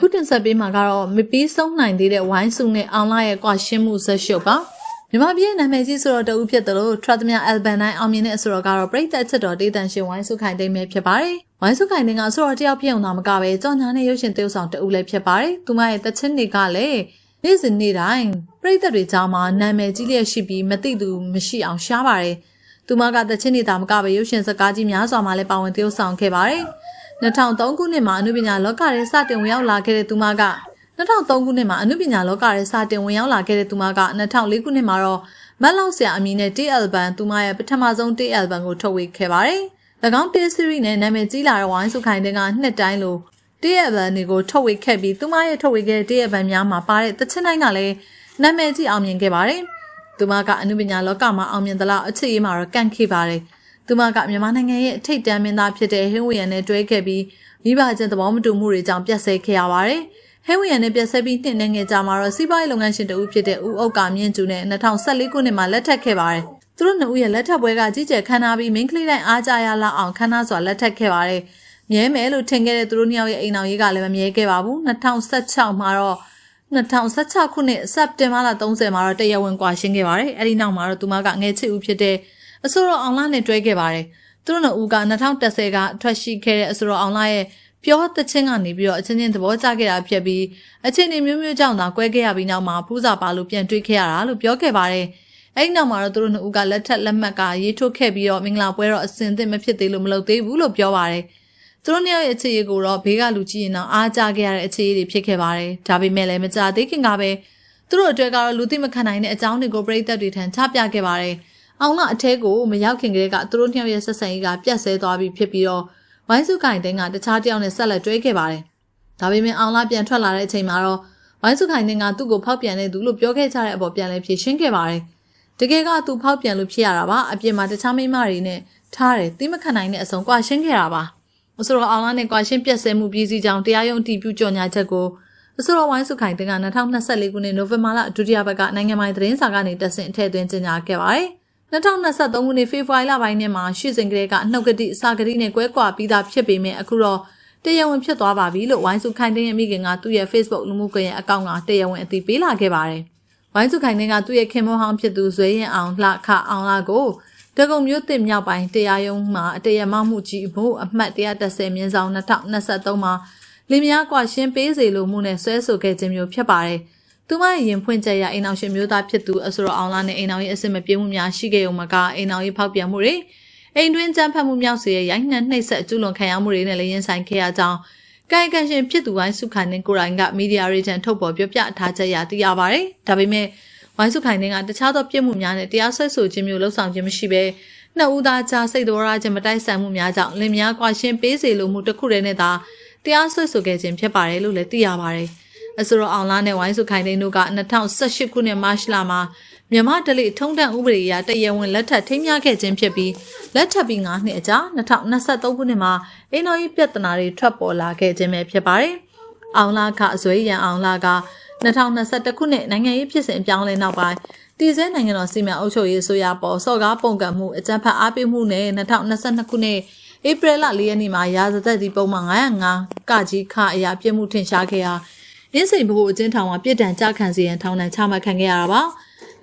အခုတင်ဆက်ပေးမှာကတော့မပြီးဆုံးနိုင်သေးတဲ့ဝိုင်းစုနဲ့အောင်လာရဲ့ကွာရှင်းမှုဇက်ရှုပ်ပါမြန်မာပြည်ရဲ့နာမည်ကြီးဆိုတော့တဦးဖြစ်တယ်လို့ Trathmia Alban နိုင်အောင်မြင်တဲ့အဆိုတော်ကတော့ပြည်သက်ချက်တော်ဒေးတန်ရှင်ဝိုင်းစုခိုင်သိမ်းပဲဖြစ်ပါတယ်ဝိုင်းစုခိုင်သိမ်းကအဆိုတော်တယောက်ဖြစ်အောင်သာမကပဲကြောင်ညာနဲ့ရုပ်ရှင်သရုပ်ဆောင်တဦးလည်းဖြစ်ပါတယ်သူမရဲ့တချင်းတွေကလည်းနေ့စဉ်နေ့တိုင်းပြည်သက်တွေကြားမှာနာမည်ကြီးလျက်ရှိပြီးမသိသူမရှိအောင်ရှားပါတယ်သူမကတချင်းတွေသာမကပဲရုပ်ရှင်စကားကြီးများစွာမှာလည်းပါဝင်သရုပ်ဆောင်ခဲ့ပါတယ် 2003ခုနှစ်မှာအနုပညာလောကရဲစတင်ဝင်ရောက်လာခဲ့တဲ့သူမက2003ခုနှစ်မှာအနုပညာလောကရဲစတင်ဝင်ရောက်လာခဲ့တဲ့သူမက2004ခုနှစ်မှာတော့မတ်လောက်ဆရာအမည်နဲ့ T-Album သူမရဲ့ပထမဆုံး T-Album ကိုထုတ်ဝေခဲ့ပါတယ်။၎င်း T-Series နဲ့နာမည်ကြီးလာတဲ့ဝိုင်းစုခိုင်တဲ့ကနှစ်တိုင်းလို T-Album တွေကိုထုတ်ဝေခဲ့ပြီးသူမရဲ့ထုတ်ဝေခဲ့တဲ့ T-Album များမှာပါတဲ့တချင်တိုင်းကလည်းနာမည်ကြီးအောင်မြင်ခဲ့ပါတယ်။သူမကအနုပညာလောကမှာအောင်မြင်သလားအခြေအမှာတော့ကန့်ခဲ့ပါတယ်။ သူမကမြန်မာနိုင်ငံရဲ့အထိတ်တန်းမင်းသားဖြစ်တဲ့ဟင်းဝီယန်နဲ့တွဲခဲ့ပြီးမိဘချင်းသဘောမတူမှုတွေကြောင့်ပြတ်ဆဲခဲ့ရပါတယ်။ဟဲဝီယန်နဲ့ပြဆက်ပြီးနှစ်နဲ့ငယ်ကြာမှာတော့စီးပွားရေးလုပ်ငန်းရှင်တဦးဖြစ်တဲ့ဦးအုပ်ကမြင့်ကျူနဲ့2014ခုနှစ်မှာလက်ထပ်ခဲ့ပါတယ်။သူတို့နှစ်ဦးရဲ့လက်ထပ်ပွဲကကြီးကျယ်ခမ်းနားပြီးမိန်းကလေးတိုင်းအားကြရလောက်အောင်ခမ်းနားစွာလက်ထပ်ခဲ့ပါတယ်။မြဲမယ်လို့ထင်ခဲ့တဲ့သူတို့နှစ်ယောက်ရဲ့အိမ်အောင်ရေးကလည်းမမြဲခဲ့ပါဘူး။2016မှာတော့2016ခုနှစ်စက်တင်ဘာလ30မှာတော့တရားဝင်ကွာရှင်းခဲ့ပါတယ်။အဲဒီနောက်မှာတော့သူမကငယ်ချစ်ဦးဖြစ်တဲ့ အဆိုတော်အောင်လာနဲ့တွဲခဲ့ပါတယ်။သူတို့နှစ်ဦးက2010ကထွက်ရှိခဲ့တဲ့အဆိုတော်အောင်လာရဲ့ပြောတဲ့ချင်းကနေပြီးတော့အချင်းချင်းသဘောကျခဲ့တာဖြစ်ပြီးအချင်းချင်းမျိုးမျိုးကြောင့်သာကွဲခဲ့ရပြီးနောက်မှာဖူးစာပါလို့ပြန်တွေ့ခဲ့ရတာလို့ပြောခဲ့ပါတယ်။အဲဒီနောက်မှာတော့သူတို့နှစ်ဦးကလက်ထက်လက်မှတ်ကရေးထုတ်ခဲ့ပြီးတော့မင်္ဂလာပွဲတော့အစင်သင့်မဖြစ်သေးလို့မလုပ်သေးဘူးလို့ပြောပါတယ်။သူတို့နှစ်ယောက်ရဲ့အခြေအကိုတော့ဘေးကလူကြည့်ရင်တော့အားကြခဲ့ရတဲ့အခြေအတွေဖြစ်ခဲ့ပါတယ်။ဒါပေမဲ့လည်းမကြသေးခင်ကပဲသူတို့အတွက်ကတော့လူသိမခံနိုင်တဲ့အကြောင်းတွေကိုပြည်သက်တွေထံချပြခဲ့ပါတယ်။ အောင်လအထဲကိုမရောက်ခင်ကတည်းကသူတို့နှစ်ယောက်ရဲ့ဆက်ဆံရေးကပြတ်ဆဲသွားပြီးဖြစ်ပြီးတော့ဝိုင်းစုကင်တင်းကတခြားတယောက်နဲ့ဆက်လက်တွဲခဲ့ပါတယ်။ဒါပေမဲ့အောင်လာပြန်ထွက်လာတဲ့အချိန်မှာတော့ဝိုင်းစုကင်တင်းကသူ့ကိုဖောက်ပြန်တဲ့သူလို့ပြောခဲ့ကြတဲ့အပေါ်ပြန်လဲဖြေရှင်းခဲ့ပါတယ်။တကယ်ကသူဖောက်ပြန်လို့ဖြစ်ရတာပါ။အပြင်မှာတခြားမိန်းမတွေနဲ့ထားတယ်တိမခံနိုင်တဲ့အဆုံးကွာရှင်းခဲ့တာပါ။အဆိုတော်အောင်လာနဲ့ကွာရှင်းပြက်ဆဲမှုပြည်စည်းကြောင်းတရားရုံးအတည်ပြုကြော်ညာချက်ကိုအဆိုတော်ဝိုင်းစုခိုင်တင်က2024ခုနှစ်နိုဝင်ဘာလဒုတိယပတ်ကနိုင်ငံပိုင်သတင်းစာကနေတက်ဆင့်ထည့်သွင်းကြေညာခဲ့ပါတယ်။ 2023ခုနှစ်ဖေဖော်ဝါရီလပိုင်းနဲ့မှာရှေ့စဉ်ကလေးကနှုတ်ကတိအစာကတိနဲ့ကွဲကွာပြီးသားဖြစ်ပေမဲ့အခုတော့တရားဝင်ဖြစ်သွားပါပြီလို့ဝိုင်းစုခိုင်တင်းရဲ့မိခင်ကသူ့ရဲ့ Facebook လူမှုကွန်ရက်အကောင့်ကတရားဝင်အသိပေးလာခဲ့ပါတယ်။ဝိုင်းစုခိုင်တင်းကသူ့ရဲ့ခင်မဟောင်းဖြစ်သူဇွဲရင်အောင်လှခအောင်လာကိုတကုံမျိုးတင်မြောက်ပိုင်းတရားရုံးမှာအတရားမမှုကြီးဖို့အမှတ်130မြင်းဆောင်2023မှာလင်းများကွာရှင်းပေးစေလိုမှုနဲ့ဆွဲဆိုခဲ့ခြင်းမျိုးဖြစ်ပါတယ်။ သူမရဲ့ရင်ဖွင့်ချက်ရအိမ်အောင်ရှင်မျိုးသားဖြစ်သူအဆိုတော်အောင်လာနဲ့အိမ်အောင်ရဲ့အစ်စ်မပြေမှုများရှိခဲ့ုံမကအိမ်အောင်ရဲ့ဖောက်ပြန်မှုတွေအိမ်တွင်းကြမ်းဖက်မှုမြောက်စေရဲ့ရိုက်နှက်နှိပ်စက်ကျူးလွန်ခံရမှုတွေနဲ့လည်းရင်ဆိုင်ခဲ့ရကြောင်းကာယကံရှင်ဖြစ်သူဝိုင်းစုခိုင်နဲ့ကိုရိုင်းကမီဒီယာရေးချန်ထုတ်ပေါ်ပြောပြထားချက်ရသိရပါတယ်။ဒါပေမဲ့ဝိုင်းစုခိုင်ကတခြားသောပြစ်မှုများနဲ့တရားစွဲဆိုခြင်းမျိုးလှုပ်ဆောင်ခြင်းမရှိဘဲနှစ်ဦးသားကြားစိတ်တော်ရခြင်းမတိုက်ဆိုင်မှုများကြောင့်လင်မယားကွာရှင်းပေးစေလိုမှုတစ်ခုတည်းနဲ့သာတရားစွဲဆိုခဲ့ခြင်းဖြစ်ပါတယ်လို့လည်းသိရပါတယ်။ အဆိုတော်အောင်လာနဲ့ဝိုင်းစုခိုင်သိန်းတို့က2018ခုနှစ်မတ်လမှာမြန်မာဒလိထုံးတန့်ဥပဒေအရတရားဝင်လက်ထပ်ထိမ်းမြခဲ့ခြင်းဖြစ်ပြီးလက်ထပ်ပြီး9နှစ်အကြာ2023ခုနှစ်မှာအင်းတော်ကြီးပြဿနာတွေထွက်ပေါ်လာခဲ့ခြင်းပဲဖြစ်ပါတယ်။အောင်လာကအစွဲရန်အောင်လာက2021ခုနှစ်နိုင်ငံရေးဖြစ်စဉ်အပြောင်းလဲနောက်ပိုင်းတည်ဆဲနိုင်ငံတော်စီမံအုပ်ချုပ်ရေးဆိုရပေါ်စော်ကားပုံကံမှုအကြမ်းဖက်အားပေးမှုနဲ့2022ခုနှစ်ဧပြီလ4ရက်နေ့မှာရာဇသက်ဒီပုံမှန်905ကကြီးခအရာပြစ်မှုထင်ရှားခဲ့ရာ အင်းစိန်ဘိုးအကျဉ်းထောင်မှာပြစ်ဒဏ်ကြခံစီရင်ထောင်ဒဏ်ချမှတ်ခံခဲ့ရတာပါ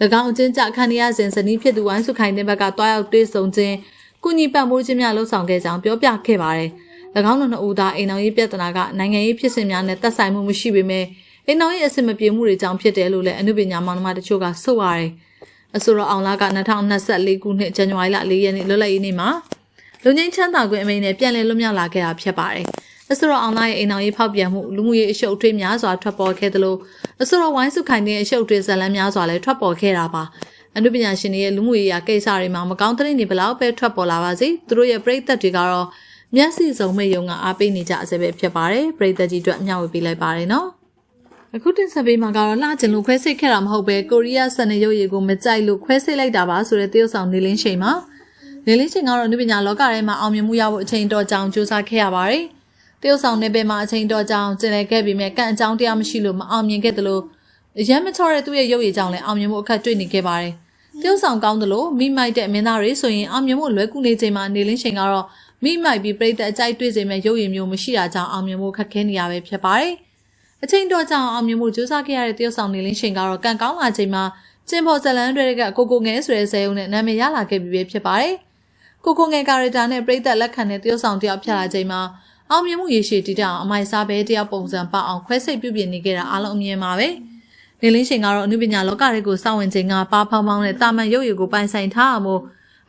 ၎င်းအကျဉ်းကြခံရစဉ်ဇနီးဖြစ်သူဝိုင်းစုခိုင်တဲ့ဘက်ကတွားရောက်တွေ့ဆုံခြင်းကုညီပတ်မိုးခြင်းများလှုပ်ဆောင်ခဲ့ကြောင်းပြောပြခဲ့ပါတယ်၎င်းတို့နှစ်ဦးသားအိမ်တော်ရေးပြဿနာကနိုင်ငံရေးဖြစ်စဉ်များနဲ့သက်ဆိုင်မှုမရှိပေမဲ့အိမ်တော်ရေးအဆင်မပြေမှုတွေကြောင့်ဖြစ်တယ်လို့လည်းအနုပညာမောင်နှမတချို့ကဆိုပါတယ်အဆိုတော်အောင်လာက2024ခုနှစ်ဇန်နဝါရီလ4ရက်နေ့လွတ်လပ်ရေးနေ့မှာလူငင်းချမ်းသာခွင့်အမိန့်နဲ့ပြန်လည်လွတ်မြောက်လာခဲ့တာဖြစ်ပါတယ်။ အဆိုတော်အောင်လာရဲ့အိမ်အောင်ရေးဖောက်ပြန်မှုလူမှုရေးအရှုပ်အထွေးများစွာထွက်ပေါ်ခဲ့သလိုအဆိုတော်ဝိုင်းစုခိုင်တဲ့အရှုပ်အထွေးဇလန်းများစွာလည်းထွက်ပေါ်ခဲ့တာပါအနုပညာရှင်တွေရဲ့လူမှုရေးရာကိစ္စတွေမှာမကောင်းတဲ့နေဘလောက်ပဲထွက်ပေါ်လာပါစေသူတို့ရဲ့ပြိသက်တွေကတော့မျက်စိစုံမဲ့ယုံကအားပေးနေကြအစပဲဖြစ်ပါတယ်ပြိသက်ကြီးတို့အမျှဝေပေးလိုက်ပါတယ်နော်အခုတင်ဆက်ပေးမှာကတော့လှကျင်လို့ခွဲစိတ်ခဲ့တာမဟုတ်ပဲကိုရီးယားစနေရုပ်ရည်ကိုမကြိုက်လို့ခွဲစိတ်လိုက်တာပါဆိုတဲ့တရုတ်ဆောင်နေလင်းချိန်မှာနေလင်းချိန်ကတော့အနုပညာလောကထဲမှာအောင်မြင်မှုရဖို့အချိန်တော်ကြောင်ကြိုးစားခဲ့ရပါတယ် တရုတ်ဆောင်နေပင်မှာအချိန်တော်ကြောင်ကျင်လည်ခဲ့ပြီးမြဲကန့်အကြောင်းတရားမရှိလို့မအောင်မြင်ခဲ့သလိုရမ်းမချောတဲ့သူ့ရဲ့ရုပ်ရည်ကြောင့်လည်းအောင်မြင်မှုအခက်တွေ့နေခဲ့ပါတယ်။တရုတ်ဆောင်ကောင်းသလိုမိမိုက်တဲ့မင်းသားတွေဆိုရင်အောင်မြင်မှုလွယ်ကူနေချိန်မှာနေလင်းချိန်ကတော့မိမိုက်ပြီးပြိတ္တအကြိုက်တွေ့စေမဲ့ရုပ်ရည်မျိုးမရှိတာကြောင့်အောင်မြင်မှုခက်ခဲနေရပဲဖြစ်ပါတယ်။အချိန်တော်ကြောင်အောင်မြင်မှုကြိုးစားခဲ့ရတဲ့တရုတ်ဆောင်နေလင်းရှင်ကတော့ကံကောင်းလာချိန်မှာကျင်ပေါ်ဇလန်တွေကကိုကိုငယ်ဆိုတဲ့ဇာတ်ရုံနဲ့နာမည်ရလာခဲ့ပြီဖြစ်ပါတယ်။ကိုကိုငယ်ကာရီတာနဲ့ပြိသက်လက်ခံတဲ့တရုတ်ဆောင်တယောက်ဖြတ်လာချိန်မှာ အောင်မြင်မှုရေရှည်တည်တောင်အမိုက်စားပဲတယောက်ပုံစံပေါအောင်ခွဲစိတ်ပြုပြင်နေခဲ့တာအားလုံးအမြင်ပါပဲ။နေလင်းရှင်ကတော့အနုပညာလောကတွေကိုစောင့်ဝင်ချိန်ကပါဖောင်းဖောင်းနဲ့တာမန်ရုပ်ရည်ကိုပိုင်ဆိုင်ထားအောင်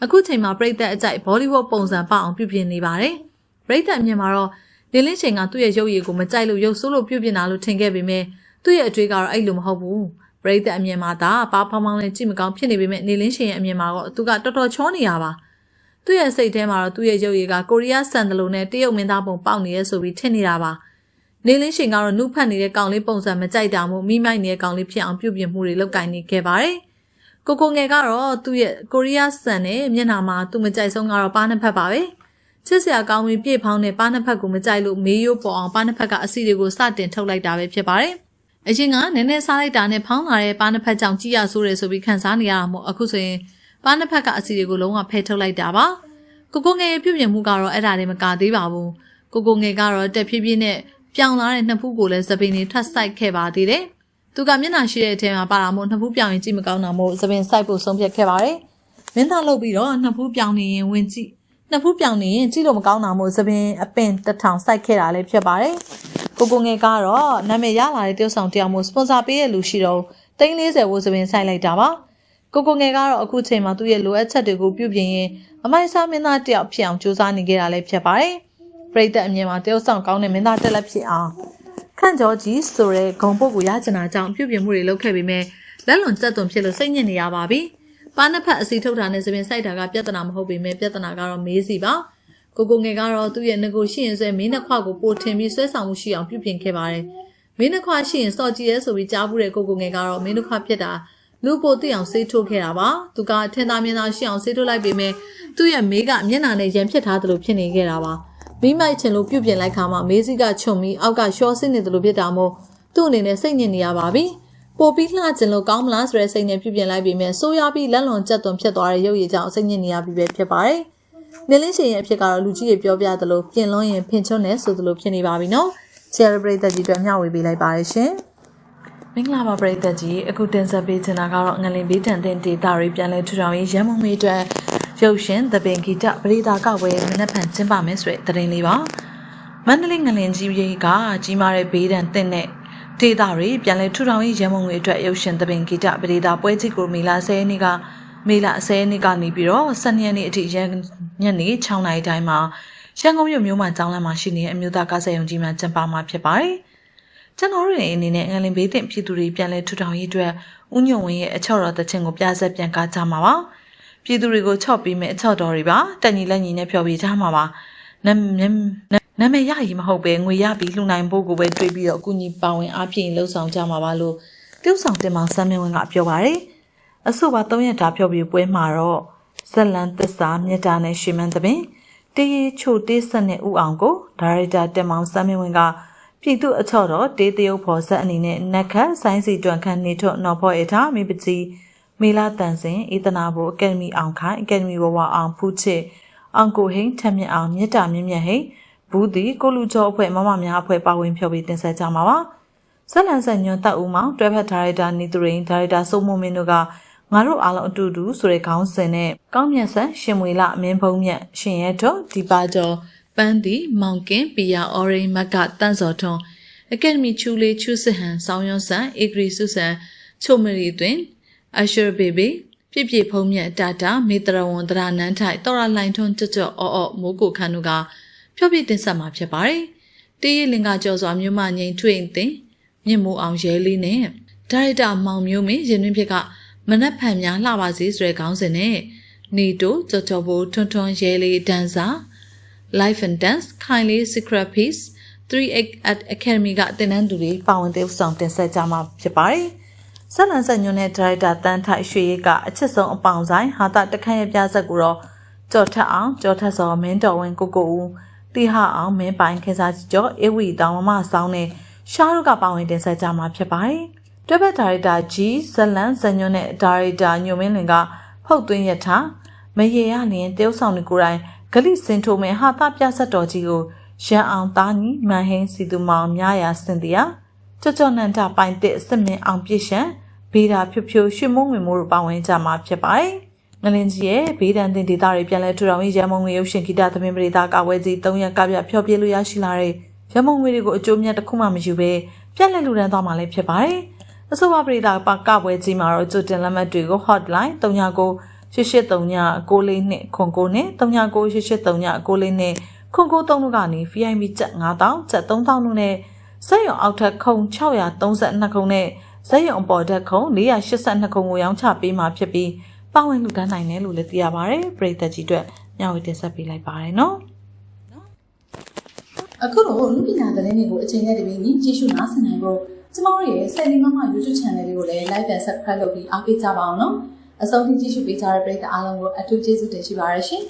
အခုချိန်မှာပြိသက်အကြိုက်ဘောလိဝုဒ်ပုံစံပေါအောင်ပြုပြင်နေပါတယ်။ပြိသက်အမြင်မှာတော့နေလင်းချိန်ကသူ့ရဲ့ရုပ်ရည်ကိုမကြိုက်လို့ရုပ်ဆိုးလို့ပြုပြင်တာလို့ထင်ခဲ့ပေမဲ့သူ့ရဲ့အတွေ့ကတော့အဲ့လိုမဟုတ်ဘူးပရိသတ်အမြင်မှာဒါပါဖောင်းဖောင်းနဲ့ကြည့်မကောင်းဖြစ်နေပေမဲ့နေလင်းရှင်ရဲ့အမြင်မှာတော့သူကတော်တော်ချောနေရပါ သူ့ရဲ့စိတ်ထဲမှာတော့သူ့ရဲ့ရုပ်ရည်ကကိုရီးယားဆန်ဒလိုနဲ့တရုတ်မင်းသားပုံပေါက်နေရဲဆိုပြီးထင်နေတာပါနေလင်းရှင်ကတော့နှုတ်ဖက်နေတဲ့ကောင်လေးပုံစံမကြိုက်တာမို့မိမိုက်နေတဲ့ကောင်လေးဖြစ်အောင်ပြုပြင်မှုတွေလုပ်ကင်နေခဲ့ပါတယ်ကိုကိုငယ်ကတော့သူ့ရဲ့ကိုရီးယားဆန်နဲ့မျက်နှာမှာသူ့မကြိုက်ဆုံးကတော့ပါးနှစ်ဖက်ပါပဲချစ်စရာကောင်းပြီးပြည့်ဖောင်းတဲ့ပါးနှစ်ဖက်ကိုမကြိုက်လို့မေးရိုးပေါ်အောင်ပါးနှစ်ဖက်ကအစီတွေကိုစတင်ထုတ်လိုက်တာပဲဖြစ်ပါတယ်အရင်ကနည်းနည်းစားလိုက်တာနဲ့ဖောင်းလာတဲ့ပါးနှစ်ဖက်ကြောင့်ကြည်ရဆိုးတယ်ဆိုပြီးခံစားနေရတာမို့အခုဆိုရင် ပါးနှစ်ဖက်ကအစီတွေကိုလုံးဝဖယ်ထုတ်လိုက်တာပါကိုကိုငယ်ရဲ့ပြုပြင်မှုကတော့အဲ့ဒါတွေမကသေးပါဘူးကိုကိုငယ်ကတော့တက်ဖြည်းဖြည်းနဲ့ပြောင်းလာတဲ့နှစ်ဖူးကိုလည်းသပင်တွေထပ်ဆိုင်ခဲ့ပါသေးတယ်သူကမျက်နှာရှိတဲ့အထက်မှာပါတာမို့နှစ်ဖူးပြောင်းရင်ကြည့်မကောင်းတာမို့သပင်ဆိုင်ဖို့ဆုံးဖြတ်ခဲ့ပါတယ်မင်းသားလုပ်ပြီးတော့နှစ်ဖူးပြောင်းနေရင်ဝင်ကြည့်နှစ်ဖူးပြောင်းနေရင်ကြည့်လို့မကောင်းတာမို့သပင်အပင်တထောင်စိုက်ခဲ့တာလည်းဖြစ်ပါတယ်ကိုကိုငယ်ကတော့နာမည်ရလာတဲ့တယောက်ဆောင်တယောက်မို့စပွန်ဆာပေးတဲ့လူရှိတော့340ဝတ်သပင်စိုက်လိုက်တာပါ ကိုကိုငယ်ကတော့အခုချိန်မှာသူ့ရဲ့လိုအပ်ချက်တွေကိုပြုပြင်ရင်အမိုက်စားမင်းသားတယောက်ဖြစ်အောင်ကြိုးစားနေခဲ့တာလည်းဖြစ်ပါတယ်ပရိသတ်အမြင်မှာတယောက်ဆောင်ကောင်းတဲ့မင်းသားတက်လက်ဖြစ်အောင်ခန့်ကျော်ကြီးဆိုတဲ့ဂုံပုတ်ကိုရချင်တာကြောင့်ပြုပြင်မှုတွေလုပ်ခဲ့ပေမဲ့လက်လွန်ကျက်သွန်ဖြစ်လို့စိတ်ညစ်နေရပါပြီ။ပါနှစ်ဖက်အစီထုတ်တာနဲ့သပင်စိုက်တာကပြဿနာမဟုတ်ပေမဲ့ပြဿနာကတော့မေးစီပါ။ကိုကိုငယ်ကတော့သူ့ရဲ့ငကိုရှိရင်ဆွဲမင်းနှခွကိုပိုထင်ပြီးဆွဲဆောင်မှုရှိအောင်ပြုပြင်ခဲ့ပါတယ်။မင်းနှခွရှိရင်စော်ကြည့်ရဲဆိုပြီးကြားဘူးတဲ့ကိုကိုငယ်ကတော့မင်းနှခွဖြစ်တာ လူပိုသိအောင်ဆေးထိုးခဲ့တာပါ။သူကထင်သာမြင်သာရှိအောင်ဆေးထိုးလိုက်ပေမဲ့သူ့ရဲ့မေးကမျက်နှာနဲ့ရံဖြစ်ထားသလိုဖြစ်နေခဲ့တာပါ။မိမိုက်ချင်လို့ပြုတ်ပြင်လိုက်ခါမှမေးစီကခြုံပြီးအောက်ကရှော့ဆင်းနေတယ်လို့ဖြစ်တာမို့သူ့အနေနဲ့စိတ်ညစ်နေရပါပြီပိုပြီးလှကျင်လို့ကောင်းမလားဆိုတဲ့စိတ်နဲ့ပြုတ်ပြင်လိုက်ပြီးမြဲဆိုးရပြီးလက်လွန်ကျက်သွန်ဖြစ်သွားတဲ့ရုပ်ရည်ကြောင့်စိတ်ညစ်နေရပြီပဲဖြစ်ပါတယ်နေလင်းရှင်ရဲ့အဖြစ်ကတော့လူကြီးတွေပြောပြသလိုပြင်လွန်းရင်ဖင်ချုံနေဆိုသလိုဖြစ်နေပါပြီနော် celebrate ကြီးတွေမျှဝေပေးလိုက်ပါတယ်ရှင် မင်္ဂလာပါပရိသတ်ကြီးအခုတင်ဆက်ပေးချင်တာကတော့ငလင်ဘေးတန်တဲ့ဒေတာတွေပြန်လဲထူထောင်ရေးရန်မုံမေးအတွက်ရုပ်ရှင်သပင်ဂီတပရိဒါကဝဲမနက်ဖြန်ကျင်းပမယ်ဆိုတဲ့သတင်းလေးပါမန္တလေးငလင်ကြီးကြီးကကြီးမားတဲ့ဘေးဒဏ်တင့်တဲ့ဒေတာတွေပြန်လဲထူထောင်ရေးရန်မုံတွေအတွက်ရုပ်ရှင်သပင်ဂီတပရိဒါပွဲကြီးကိုမေလာ10ရက်နေ့ကမေလာ10ရက်နေ့ကနေပြီးတော့12ရက်နေ့အထိရန်ညနေ6နာရီတိုင်းမှာရန်ကုန်မြို့မြို့မှာကျောင်းလမ်းမှာရှိနေတဲ့အမျိုးသားကားဆက်ရုံကြီးမှာကျင်းပမှာဖြစ်ပါတယ် ကျွန်တော်တို့ရဲ့အနေနဲ့ငလင်ဘေးတင်ပြည်သူတွေပြန်လဲထူထောင်ရေးအတွက်ဥညုံဝင်းရဲ့အချော့တော်တခြင်းကိုပြဆက်ပြန်ကားကြမှာပါ။ပြည်သူတွေကိုချော့ပြီးမဲ့အချော့တော်တွေပါတက်ညီလက်ညီနဲ့ဖျော်ပြကြမှာပါနာနာမည်ရရင်မဟုတ်ပဲငွေရပြီးလှူနိုင်ဖို့ကိုပဲတွေးပြီးတော့အကူအညီပါဝင်အားဖြင့်လှုပ်ဆောင်ကြမှာပါလို့ပြုဆောင်တင်မောင်စမ်းမင်းဝင်းကပြောပါတယ်အဆိုပါ၃ရက်တာဖျော်ပြပွဲမှာတော့ဇလန်သစ္စာမြတ်တာနဲ့ရှင်မန်းသပင်တေးရီချိုတေးဆက်နဲ့ဥအောင်ကိုဒါရိုက်တာတင်မောင်စမ်းမင်းဝင်းက ပြည်သူအချော့တော်တေးတရုပ်ဖော်ဆက်အနေနဲ့နက်ခတ်ဆိုင်းစီတွန်ခန့်နေထွနော်ဖော်အထားမိပကြီးမေလာတန်စင်ဧတနာဘိုအကယ်ဒမီအောင်ခိုင်အကယ်ဒမီဝဝအောင်ဖူးချစ်အောင်ကိုဟိန်ထက်မြက်အောင်မြတ်တာမြင့်မြတ်ဟိန်ဘူးဒီကိုလူကျော်အဖွဲ့မမများအဖွဲ့ပါဝင်ဖျော်ပြီးတင်ဆက်ကြမှာပါဆက်လန်ဆက်ညွန်တပ်ဦးမောင်တွဲဖက်ဒါရိုက်တာနီသူရင်ဒါရိုက်တာစိုးမုံမင်းတို့ကငါတို့အားလုံးအတူတူဆိုတဲ့ခေါင်းစဉ်နဲ့ကောင်းမြတ်ဆန်ရှင်မွေလအမင်းဖုံးမြတ်ရှင်ရဲတော်ဒီပါကျော် ပန်းတီမောင်ကင်ပီယာအော်ရိန်မက်ကတန့်စော်ထွန်းအကယ်ဒမီချူလေးချူစစ်ဟန်ဆောင်းရွန်းဆန်အေဂရီစုဆန်ချိုမရီတွင်အရှရဘေဘေပြည့်ပြည့်ဖုံးမြတ်တာတာမေတရဝန်တရနန်းထိုက်တော်ရလိုင်ထွန်းကြွကြွအော့အော့မိုးကိုခန်းတို့ကဖြောပြတင်ဆက်မှာဖြစ်ပါတယ်။တေးရလင်ကကြော်စွာမြို့မငိန်ထွင်တင်မြင့်မိုးအောင်ရဲလေးနဲ့ဒါရိုက်တာမောင်မျိုးမင်းရင်တွင်ဖြစ်ကမနက်ဖြန်များလှပါစေဆိုတဲ့ခေါင်းစဉ်နဲ့နေတိုကြော်ကြော်ဘိုထွန်းထွန်းရဲလေးဒန်စာ Life and Dance Kindly Secret Piece 3 at Academy ကတင်နန်းသူတွေပါဝင်တဲ့ဆောင်တင်ဆက်ကြမှာဖြစ်ပါတယ်။ဆက်လန်ဆက်ညွန်းတဲ့ဒါရိုက်တာတန်းထိုက်ရွှေရိတ်ကအချစ်ဆုံးအပေါင်ဆိုင်ဟာတာတခန့်ရဲ့ပြဆက်ကိုတော့ကြော်ထက်အောင်ကြော်ထက်စောမင်းတော်ဝင်ကိုကိုဦးတိဟအောင်မင်းပိုင်ခေစားကျော်အေဝီတောင်မမဆောင်နဲ့ရှားတို့ကပါဝင်တင်ဆက်ကြမှာဖြစ်ပါတယ်။တွဲဘက်ဒါရိုက်တာဂျီဇလန်ဇညွန်းနဲ့ဒါရိုက်တာညိုမင်းလင်ကဖုတ်သွင်းရထားမရေရလင်းတယောက်ဆောင်ကိုယ်တိုင် ဂလိစင်ထိုးမဲ့ဟာတာပြဆက်တော်ကြီးကိုရန်အောင်သားညီမန်ဟင်းစီသူမောင်မြားရစင်တရာကြော့ကြော့နန္ဒပိုင်တဲ့စစ်မင်းအောင်ပြည့်ရှံဘေးတာဖြိုဖြိုရွှေမိုးငွေမိုးတို့ပါဝင်ကြမှာဖြစ်ပါတယ်။ငလင်းကြီးရဲ့ဘေးဒဏ်တင်ဒေသတွေပြန်လဲထူထောင်ရေးရမုံငွေရုပ်ရှင်ဂီတသမင်ပရိသကာဝဲကြီး၃ရက်ကပြဖျော်ပြလို့ရရှိလာတဲ့ရမုံငွေတွေကိုအကျိုးမြတ်တစ်ခုမှမယူဘဲပြက်လက်လူဒန်းသွားမှာလည်းဖြစ်ပါတယ်။အဆိုပါပရိသပါကပွဲကြီးမှာတော့ကြိုတင်လက်မှတ်တွေကို hotline 39 8839 642ခွန်9နဲ့39 8839 642နဲ့ခွန်9 3တို့ကနေ VIP ကျပ်9000ကျပ်3000တို့နဲ့စက်ရုံအောက်ထပ်ခုံ632ခုနဲ့စက်ရုံအပေါ်ထက်ခုံ482ခုကိုရောင်းချပေးမှာဖြစ်ပြီးပါဝင်လူတန်းနိုင်တယ်လို့လည်းသိရပါတယ်ပရိသတ်ကြီးအတွက်ညဝေတင်ဆက်ပေးလိုက်ပါတယ်နော်အခုတော့လူပညာသတင်းတွေကိုအချိန်နဲ့တပြေးညီကြည့်ရှုနားဆင်နိုင်ဖို့ကျမတို့ရဲ့ Sally Mama YouTube Channel လေးကိုလည်း Like and Subscribe လုပ်ပြီးအားပေးကြပါအောင်နော် အဆုံးထိကြည့်ရှုပေးကြတဲ့ပရိသတ်အားလုံးကိုအထူးကျေးဇူးတင်ရှိပါရရှင်